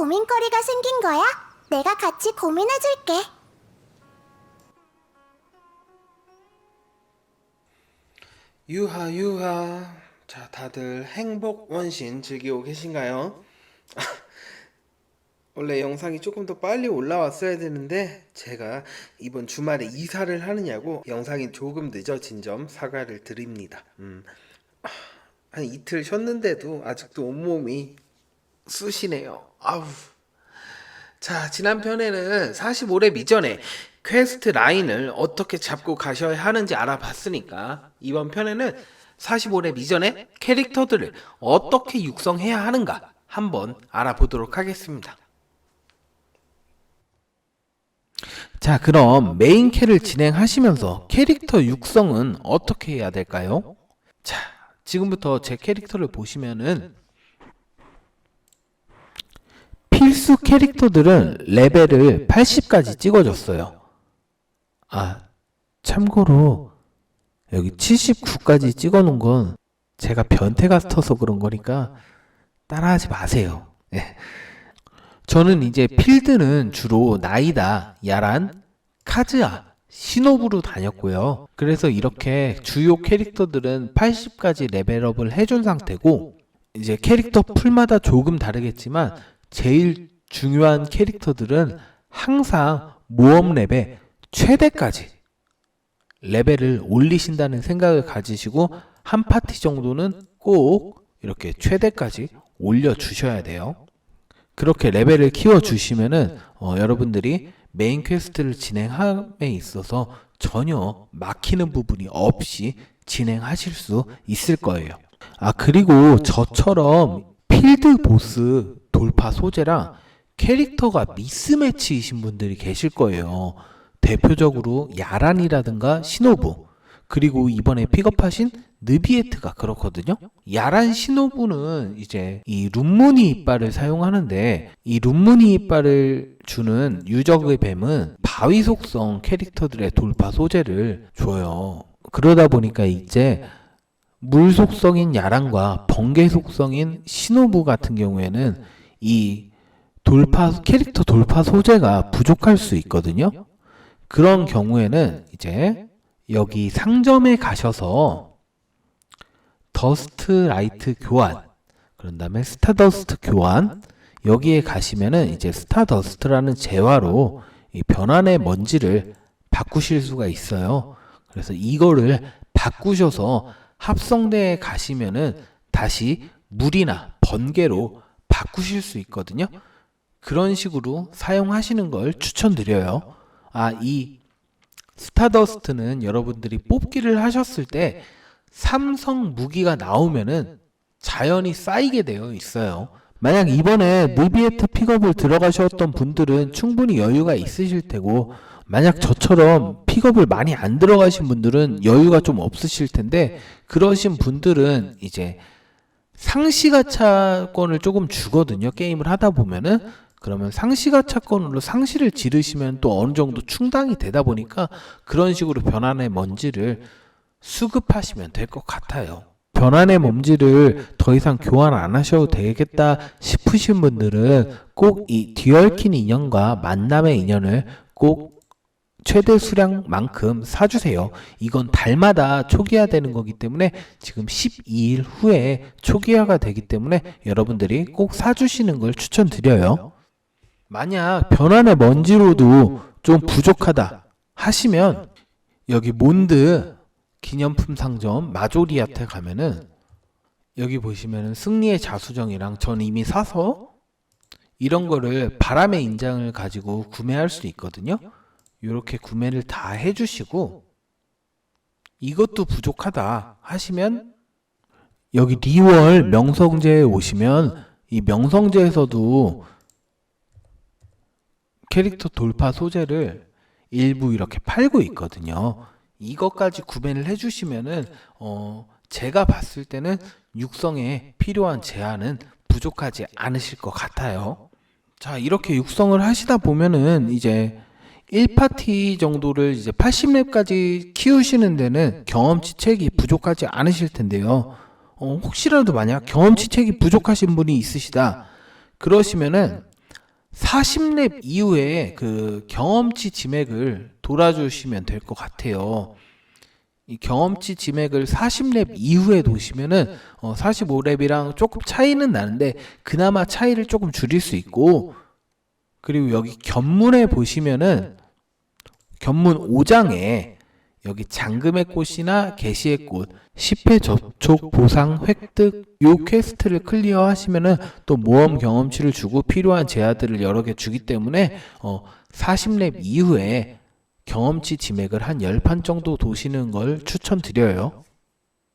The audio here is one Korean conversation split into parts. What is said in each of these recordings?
고민거리가 생긴 거야? 내가 같이 고민해줄게. 유하 유하 자 다들 행복 원신 즐기고 계신가요? 원래 영상이 조금 더 빨리 올라왔어야 되는데 제가 이번 주말에 이사를 하느냐고 영상이 조금 늦어진 점 사과를 드립니다. 음, 한 이틀 쉬었는데도 아직도 온몸이 쑤시네요. 아우. 자, 지난 편에는 45렙 이전에 퀘스트 라인을 어떻게 잡고 가셔야 하는지 알아봤으니까 이번 편에는 45렙 이전에 캐릭터들을 어떻게 육성해야 하는가 한번 알아보도록 하겠습니다. 자, 그럼 메인 캐를 진행하시면서 캐릭터 육성은 어떻게 해야 될까요? 자, 지금부터 제 캐릭터를 보시면은 필수 캐릭터들은 레벨을 80까지 찍어줬어요. 아, 참고로 여기 79까지 찍어놓은 건 제가 변태 같아서 그런 거니까 따라하지 마세요. 예. 저는 이제 필드는 주로 나이다, 야란, 카즈아, 시노부로 다녔고요. 그래서 이렇게 주요 캐릭터들은 80까지 레벨업을 해준 상태고 이제 캐릭터 풀마다 조금 다르겠지만 제일 중요한 캐릭터들은 항상 모험 레벨 최대까지 레벨을 올리신다는 생각을 가지시고 한 파티 정도는 꼭 이렇게 최대까지 올려주셔야 돼요. 그렇게 레벨을 키워주시면은 어, 여러분들이 메인 퀘스트를 진행함에 있어서 전혀 막히는 부분이 없이 진행하실 수 있을 거예요. 아 그리고 저처럼 필드 보스 돌파 소재랑 캐릭터가 미스매치이신 분들이 계실 거예요. 대표적으로 야란이라든가 시노부 그리고 이번에 픽업하신 느비에트가 그렇거든요. 야란 시노부는 이제 이 룸무니 이빨을 사용하는데 이 룸무니 이빨을 주는 유적의 뱀은 바위 속성 캐릭터들의 돌파 소재를 줘요. 그러다 보니까 이제 물 속성인 야란과 번개 속성인 시노부 같은 경우에는 이 돌파 캐릭터 돌파 소재가 부족할 수 있거든요. 그런 경우에는 이제 여기 상점에 가셔서 더스트 라이트 교환 그런 다음에 스타더스트 교환 여기에 가시면은 이제 스타더스트라는 재화로 이 변환의 먼지를 바꾸실 수가 있어요. 그래서 이거를 바꾸셔서 합성대에 가시면은 다시 물이나 번개로 바꾸실 수 있거든요. 그런 식으로 사용하시는 걸 추천드려요. 아, 이 스타더스트는 여러분들이 뽑기를 하셨을 때 삼성 무기가 나오면은 자연히 쌓이게 되어 있어요. 만약 이번에 느비에트 픽업을 들어가셨던 분들은 충분히 여유가 있으실 테고 만약 저처럼 픽업을 많이 안 들어가신 분들은 여유가 좀 없으실 텐데 그러신 분들은 이제 상시가차권을 조금 주거든요. 게임을 하다 보면은 그러면 상시가차권으로 상시를 지르시면 또 어느 정도 충당이 되다 보니까 그런 식으로 변환의 먼지를 수급하시면 될 것 같아요. 변환의 먼지를 더 이상 교환 안 하셔도 되겠다 싶으신 분들은 꼭이 디얼킨 인연과 만남의 인연을 꼭 최대 수량만큼 사주세요. 이건 달마다 초기화되는 거기 때문에 지금 12일 후에 초기화가 되기 때문에 여러분들이 꼭 사주시는 걸 추천드려요. 만약 변환의 먼지로도 좀 부족하다 하시면 여기 몬드 기념품 상점 마조리아테 가면은 여기 보시면은 승리의 자수정이랑 전 이미 사서 이런 거를 바람의 인장을 가지고 구매할 수 있거든요. 이렇게 구매를 다 해주시고 이것도 부족하다 하시면 여기 리월 명성제에 오시면 이 명성제에서도 캐릭터 돌파 소재를 일부 이렇게 팔고 있거든요. 이것까지 구매를 해주시면은 어 제가 봤을 때는 육성에 필요한 제한은 부족하지 않으실 것 같아요. 자 이렇게 육성을 하시다 보면은 이제 1파티 정도를 이제 80렙까지 키우시는 데는 경험치 책이 부족하지 않으실 텐데요. 어, 혹시라도 만약 경험치 책이 부족하신 분이 있으시다. 그러시면은 40렙 이후에 그 경험치 지맥을 돌아주시면 될 것 같아요. 이 경험치 지맥을 40렙 이후에 도시면은 어 45렙이랑 조금 차이는 나는데 그나마 차이를 조금 줄일 수 있고 그리고 여기 견문에 보시면은 견문 5장에 여기 장금의 꽃이나 개시의 꽃 10회 접촉 보상 획득 요 퀘스트를 클리어 하시면은 또 모험 경험치를 주고 필요한 제아들을 여러 개 주기 때문에 어 40렙 이후에 경험치 지맥을 한 10판 정도 도시는 걸 추천드려요.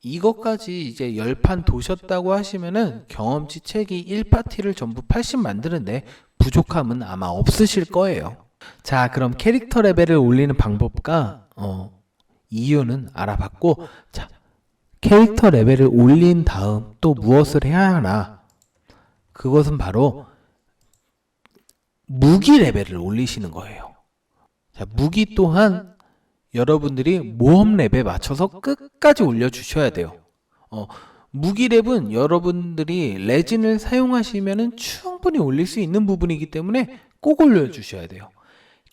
이것까지 이제 10판 도셨다고 하시면은 경험치 책이 1파티를 전부 80 만드는데 부족함은 아마 없으실 거예요. 자, 그럼 캐릭터 레벨을 올리는 방법과 어, 이유는 알아봤고, 자, 캐릭터 레벨을 올린 다음 또 무엇을 해야 하나? 그것은 바로 무기 레벨을 올리시는 거예요. 자, 무기 또한 여러분들이 모험 랩에 맞춰서 끝까지 올려주셔야 돼요. 어, 무기 랩은 여러분들이 레진을 사용하시면 충 분히 올릴 수 있는 부분이기 때문에 꼭 올려주셔야 돼요.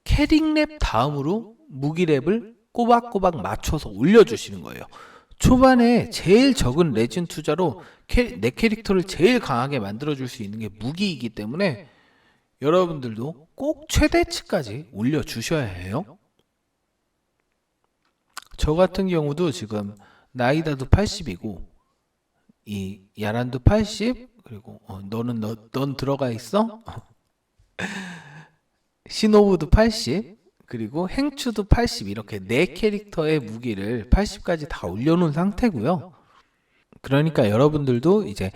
캐릭 랩 다음으로 무기 랩을 꼬박꼬박 맞춰서 올려주시는 거예요. 초반에 제일 적은 레진 투자로 캐- 내 캐릭터를 제일 강하게 만들어줄 수 있는 게 무기이기 때문에 여러분들도 꼭 최대치까지 올려주셔야 해요. 저 같은 경우도 지금 나이다도 80이고 이 야란도 80 그리고 어, 너는 너, 넌 들어가 있어? 시노부도 80 그리고 행추도 80 이렇게 네 캐릭터의 무기를 80까지 다 올려놓은 상태고요. 그러니까 여러분들도 이제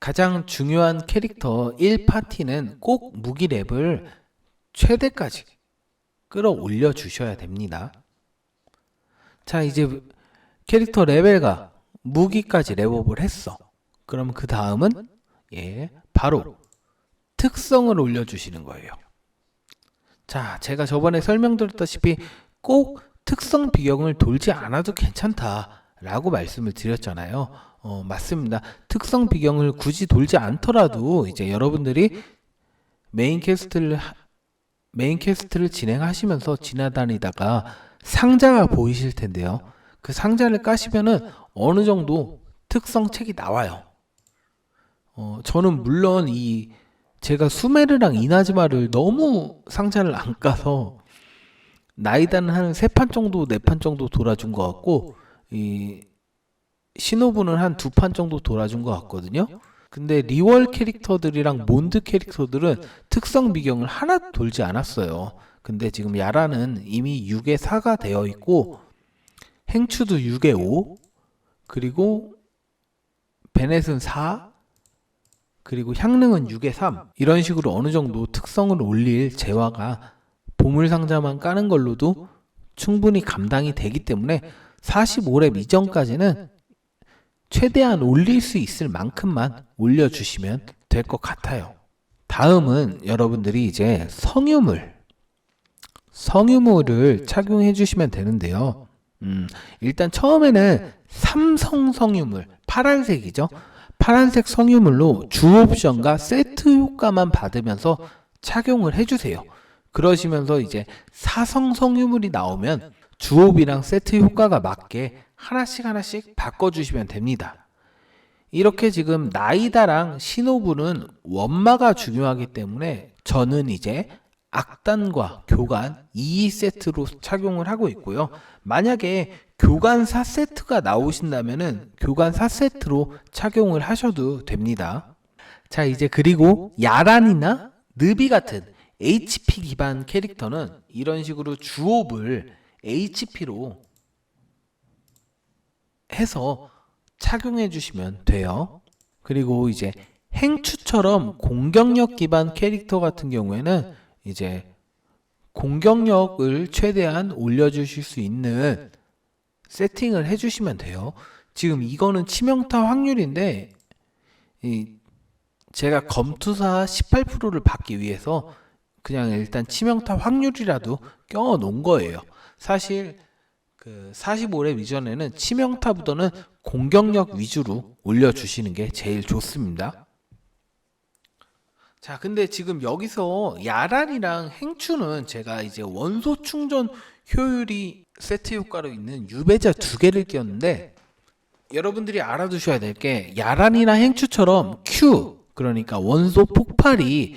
가장 중요한 캐릭터 1파티는 꼭 무기 랩을 최대까지 끌어올려 주셔야 됩니다. 자, 이제 캐릭터 레벨과 무기까지 랩업을 했어. 그럼 그 다음은 예, 바로 특성을 올려 주시는 거예요. 자, 제가 저번에 설명드렸다시피 꼭 특성 비경을 돌지 않아도 괜찮다라고 말씀을 드렸잖아요. 어, 맞습니다. 특성 비경을 굳이 돌지 않더라도 이제 여러분들이 메인 캐스트를 하- 메인 캐스트를 진행하시면서 지나다니다가 상자가 보이실 텐데요. 그 상자를 까시면은 어느 정도 특성 책이 나와요. 어, 저는 물론 이 제가 수메르랑 이나즈마를 너무 상자를 안 까서 나이다는 한 세 판 정도 네 판 정도 돌아준 것 같고 이 신호부는 한 두 판 정도 돌아준 것 같거든요. 근데 리월 캐릭터들이랑 몬드 캐릭터들은 특성 비경을 하나 돌지 않았어요. 근데 지금 야라는 이미 6에 4가 되어 있고 행추도 6에 5 그리고 베넷은 4 그리고 향릉은 6에 3 이런 식으로 어느 정도 특성을 올릴 재화가 보물 상자만 까는 걸로도 충분히 감당이 되기 때문에 45렙 이전까지는 최대한 올릴 수 있을 만큼만 올려주시면 될 것 같아요. 다음은 여러분들이 이제 성유물, 성유물을 착용해 주시면 되는데요. 음, 일단 처음에는 삼성 성유물, 파란색이죠. 파란색 성유물로 주 옵션과 세트 효과만 받으면서 착용을 해주세요. 그러시면서 이제 사성 성유물이 나오면 주옵이랑 세트 효과가 맞게 하나씩 하나씩 바꿔주시면 됩니다. 이렇게 지금 나이다랑 신호부는 원마가 중요하기 때문에 저는 이제 악단과 교관 2세트로 착용을 하고 있고요. 만약에 교관 4세트가 나오신다면은 교관 4세트로 착용을 하셔도 됩니다. 자, 이제 그리고 야란이나 느비 같은 HP 기반 캐릭터는 이런 식으로 주옵을 HP로 해서 착용해 주시면 돼요. 그리고 이제 행추처럼 공격력 기반 캐릭터 같은 경우에는 이제 공격력을 최대한 올려주실 수 있는 세팅을 해주시면 돼요. 지금 이거는 치명타 확률인데 이 제가 검투사 18%를 받기 위해서 그냥 일단 치명타 확률이라도 껴 놓은 거예요. 사실 그 45렙 이전에는 치명타보다는 공격력 위주로 올려주시는 게 제일 좋습니다. 자, 근데 지금 여기서 야란이랑 행추는 제가 이제 원소 충전 효율이 세트 효과로 있는 유배자 두 개를 끼웠는데 여러분들이 알아두셔야 될 게 야란이나 행추처럼 Q 그러니까 원소 폭발이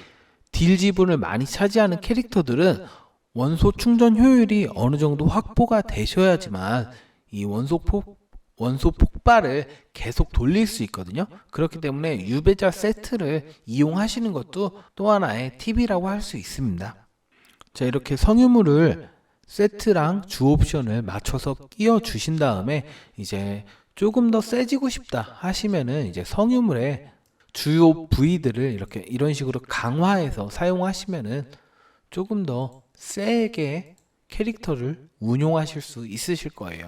딜 지분을 많이 차지하는 캐릭터들은 원소 충전 효율이 어느 정도 확보가 되셔야지만 이 원소 폭 원소 폭발을 계속 돌릴 수 있거든요. 그렇기 때문에 유배자 세트를 이용하시는 것도 또 하나의 팁이라고 할 수 있습니다. 자, 이렇게 성유물을 세트랑 주 옵션을 맞춰서 끼워 주신 다음에 이제 조금 더 세지고 싶다 하시면은 이제 성유물의 주요 부위들을 이렇게 이런 식으로 강화해서 사용하시면은 조금 더 세게 캐릭터를 운용하실 수 있으실 거예요.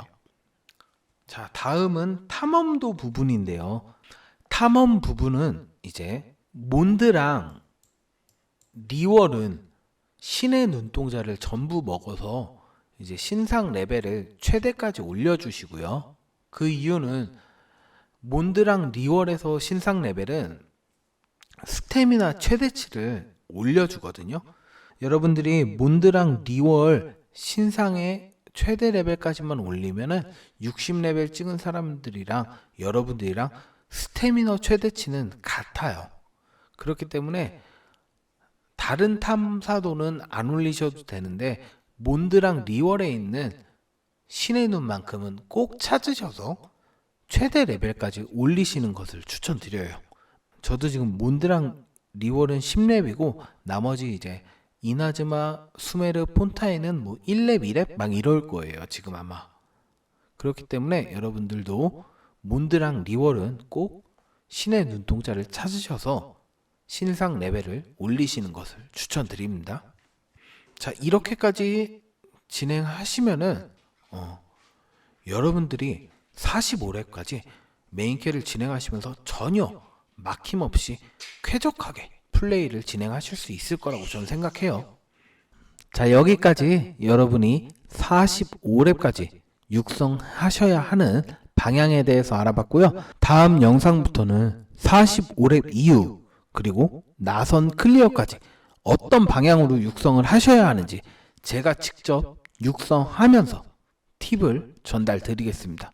자, 다음은 탐험도 부분인데요. 탐험 부분은 이제 몬드랑 리월은 신의 눈동자를 전부 먹어서 이제 신상 레벨을 최대까지 올려주시고요. 그 이유는 몬드랑 리월에서 신상 레벨은 스태미나 최대치를 올려주거든요. 여러분들이 몬드랑 리월 신상의 최대 레벨까지만 올리면은 60레벨 찍은 사람들이랑 여러분들이랑 스태미너 최대치는 같아요. 그렇기 때문에 다른 탐사도는 안 올리셔도 되는데 몬드랑 리월에 있는 신의 눈만큼은 꼭 찾으셔서 최대 레벨까지 올리시는 것을 추천드려요. 저도 지금 몬드랑 리월은 10렙이고 나머지 이제 이나즈마, 수메르, 폰타이는 뭐 1렙, 2렙 막 이럴 거예요. 지금 아마. 그렇기 때문에 여러분들도 몬드랑 리월은 꼭 신의 눈동자를 찾으셔서 신상 레벨을 올리시는 것을 추천드립니다. 자, 이렇게까지 진행하시면은 어, 여러분들이 45렙까지 메인캐를 진행하시면서 전혀 막힘없이 쾌적하게 플레이를 진행하실 수 있을 거라고 저는 생각해요. 자, 여기까지 여러분이 45렙까지 육성하셔야 하는 방향에 대해서 알아봤고요. 다음 영상부터는 45렙 이후 그리고 나선 클리어까지 어떤 방향으로 육성을 하셔야 하는지 제가 직접 육성하면서 팁을 전달 드리겠습니다.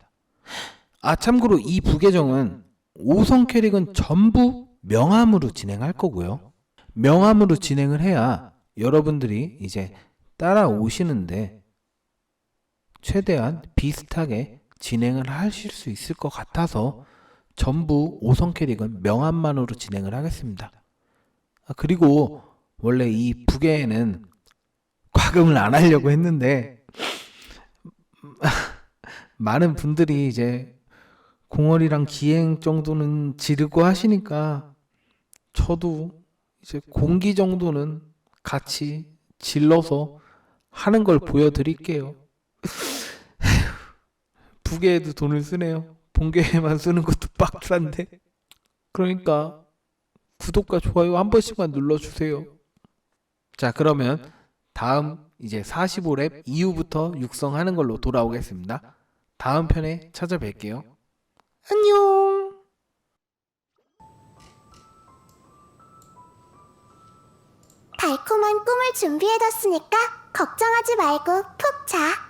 아, 참고로 이 부계정은 5성 캐릭은 전부 명함으로 진행할 거고요. 명함으로 진행을 해야 여러분들이 이제 따라오시는데 최대한 비슷하게 진행을 하실 수 있을 것 같아서 전부 5성 캐릭은 명함만으로 진행을 하겠습니다. 아, 그리고 원래 이 부계에는 과금을 안 하려고 했는데 많은 분들이 이제 공월이랑 기행 정도는 지르고 하시니까 저도 이제 공기 정도는 같이 질러서 하는 걸 보여드릴게요. 부계에도 돈을 쓰네요. 본계에만 쓰는 것도 빡싼데. 그러니까 구독과 좋아요 한 번씩만 눌러주세요. 자 그러면 다음 이제 45랩 이후부터 육성하는 걸로 돌아오겠습니다. 다음 편에 찾아뵐게요. 안녕. 달콤한 꿈을 준비해뒀으니까 걱정하지 말고 푹 자.